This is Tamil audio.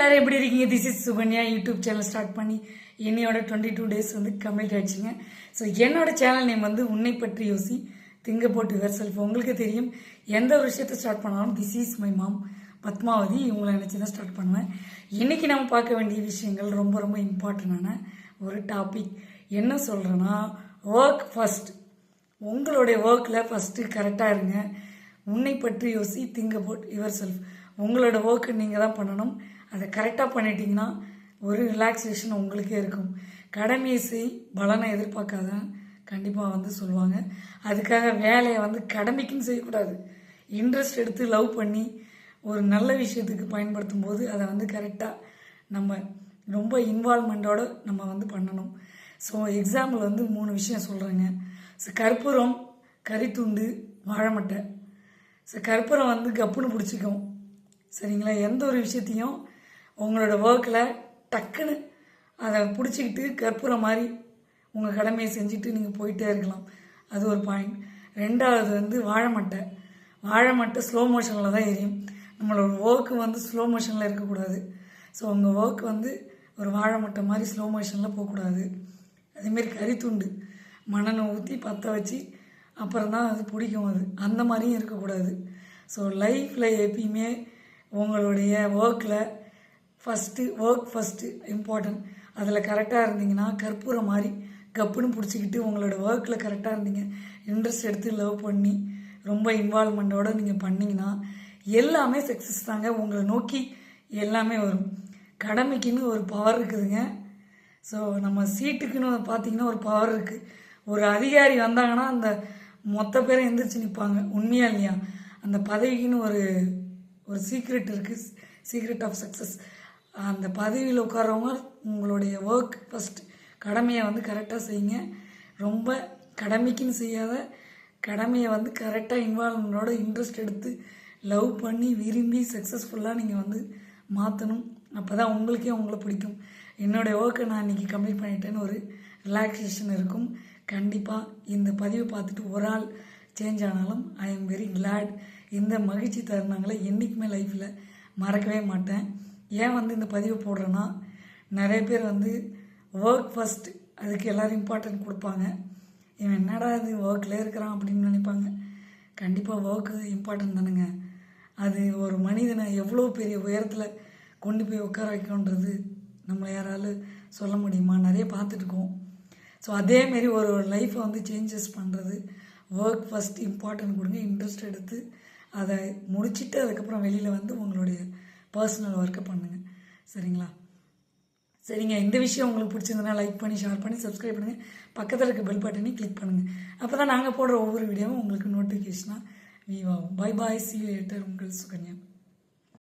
எல்லாரும் எப்படி இருக்கீங்க? This is Sukanya YouTube channel start பண்ணி என்னையோட டுவெண்ட்டி டூ டேஸ் வந்து கம்ப்ளீட் ஆயிடுச்சுங்க. ஸோ என்னோட சேனல் நேம் வந்து உன்னை பற்றி யோசி. திங்க போட்டு யுவர் செல்ஃப் உங்களுக்கு தெரியும் எந்த ஒரு விஷயத்தை ஸ்டார்ட் பண்ணாலும் this is my mom Padmavathi இவங்களை நினச்சி தான் ஸ்டார்ட் பண்ணுவேன். இன்றைக்கி நம்ம பார்க்க வேண்டிய விஷயங்கள் ரொம்ப ரொம்ப இம்பார்ட்டண்டான ஒரு டாபிக் என்ன சொல்கிறேன்னா ஒர்க் ஃபஸ்ட் உங்களுடைய ஒர்க்கில் ஃபஸ்ட்டு கரெக்டாக இருங்க. உன்னை பற்றி யோசி திங்க போட் யுவர் செல்ஃப் உங்களோட ஒர்க்கு நீங்கள் தான் பண்ணணும். அதை கரெக்டாக பண்ணிட்டீங்கன்னா ஒரு ரிலாக்ஸேஷன் உங்களுக்கே இருக்கும். கடமையை செய் பலனை எதிர்பார்க்காத கண்டிப்பாக வந்து சொல்லுவாங்க. அதுக்காக வேலையை வந்து கடமைக்குன்னு செய்யக்கூடாது. இன்ட்ரெஸ்ட் எடுத்து லவ் பண்ணி ஒரு நல்ல விஷயத்துக்கு பயன்படுத்தும் போது அதை வந்து கரெக்டாக நம்ம ரொம்ப இன்வால்மெண்ட்டோடு நம்ம வந்து பண்ணணும். ஸோ எக்ஸாம்பிள் வந்து மூணு விஷயம் சொல்கிறேங்க ஸோ கற்பூரம் கறித்துண்டு வாழைமட்டை. ஸோ கற்பூரம் வந்து கப்புன்னு பிடிச்சிக்கும். சரிங்களா? எந்த ஒரு விஷயத்தையும் உங்களோட ஒர்க்கில் டக்குன்னு அதை பிடிச்சிக்கிட்டு கற்பூர மாதிரி உங்கள் கடமையை செஞ்சுட்டு நீங்கள் போயிட்டே இருக்கலாம். அது ஒரு பாயிண்ட் ரெண்டாவது வந்து வாழைமட்டை வாழைமட்டை ஸ்லோ மோஷனில் தான் எரியும். நம்மளோட ஒர்க்கு வந்து ஸ்லோ மோஷனில் இருக்கக்கூடாது. ஸோ உங்கள் ஒர்க் வந்து ஒரு வாழைமட்டை மாதிரி ஸ்லோ மோஷனில் போகக்கூடாது. அதேமாரி கறித்துண்டு. மணனை ஊற்றி பற்ற வச்சு அப்புறம் தான் அது பிடிக்கும் அது. அந்த மாதிரியும் இருக்கக்கூடாது. ஸோ லைஃப்பில் எப்பயுமே உங்களுடைய ஒர்க்கில் ஃபஸ்ட்டு ஒர்க் ஃபஸ்ட்டு இம்பார்ட்டன்ட் அதில் கரெக்டாக இருந்தீங்கன்னா கற்பூரம் மாதிரி கப்புன்னு பிடிச்சிக்கிட்டு உங்களோட ஒர்க்கில் கரெக்டாக இருந்தீங்க. இன்ட்ரெஸ்ட் எடுத்து லவ் பண்ணி ரொம்ப இன்வால்மெண்ட்டோடு நீங்கள் பண்ணிங்கன்னா எல்லாமே சக்ஸஸ் தாங்க. உங்களை நோக்கி எல்லாமே வரும். கடமைக்குன்னு ஒரு பவர் இருக்குதுங்க. ஸோ நம்ம சீட்டுக்குன்னு பார்த்தீங்கன்னா ஒரு பவர் இருக்குது ஒரு அதிகாரி வந்தாங்கன்னா அந்த மொத்த பேரும் எந்திரிச்சு நிற்பாங்க உண்மையா இல்லையா? அந்த பதவிக்குன்னு ஒரு ஒரு சீக்ரெட் இருக்குது சீக்ரெட் ஆஃப் சக்ஸஸ் அந்த பதவியில் உட்காரவங்க உங்களுடைய ஒர்க் ஃபஸ்ட் கடமையை வந்து கரெக்டாக செய்யுங்க. ரொம்ப கடமைக்குன்னு செய்யாத கடமையை வந்து கரெக்டாக இன்வால்மெண்டோட இன்ட்ரெஸ்ட் எடுத்து லவ் பண்ணி விரும்பி சக்ஸஸ்ஃபுல்லாக நீங்கள் வந்து மாற்றணும் அப்போ தான் உங்களுக்கே உங்களை பிடிக்கும். என்னுடைய ஒர்க்கை நான் இன்றைக்கி கம்ப்ளீட் பண்ணிட்டேன்னு ஒரு ரிலாக்ஸேஷன் இருக்கும். கண்டிப்பாக இந்த பதிவை பார்த்துட்டு ஒரு ஆள் சேஞ்ச் ஆனாலும் ஐ எம் வெரி கிளாட் இந்த மகிழ்ச்சி தருணங்களை என்றைக்குமே லைஃப்பில் மறக்கவே மாட்டேன். ஏன் வந்து இந்த பதிவை போடுறேன்னா நிறைய பேர் வந்து ஒர்க் ஃபஸ்ட் அதுக்கு எல்லோரும் இம்பார்ட்டன்ட் கொடுப்பாங்க. இவன் என்னடா இது ஒர்க்கில் இருக்கிறான் அப்படின்னு நினைப்பாங்க. கண்டிப்பாக ஒர்க்கு இம்பார்ட்டன்ட் தானுங்க. அது ஒரு மனிதனை எவ்வளோ பெரிய உயரத்தில் கொண்டு போய் உட்கார வைக்கணுன்றது நம்மளை யாராலும் சொல்ல முடியுமா? நிறைய பார்த்துட்டுருக்கோம் ஸோ அதேமாரி ஒரு ஒரு லைஃப்பை வந்து சேஞ்சஸ் பண்ணுறது ஒர்க் ஃபஸ்ட் இம்பார்ட்டன்ட் கொடுங்க. இன்ட்ரெஸ்ட் எடுத்து அதை முடிச்சுட்டு அதுக்கப்புறம் வெளியில் வந்து உங்களுடைய பர்சனல் ஒர்க்கை பண்ணுங்கள் சரிங்களா? சரிங்க. இந்த விஷயம் உங்களுக்கு பிடிச்சிருந்தனா லைக் பண்ணி ஷேர் பண்ணி சப்ஸ்கிரைப் பண்ணுங்கள் பக்கத்தில் இருக்க பெல் பட்டனையும் கிளிக் பண்ணுங்கள் அப்போ தான் நாங்கள் போடுற ஒவ்வொரு வீடியோவும் உங்களுக்கு நோட்டிஃபிகேஷனாக வீவாகும் பை பாய் சி லேட்டர் உங்கள் சுகன்யா.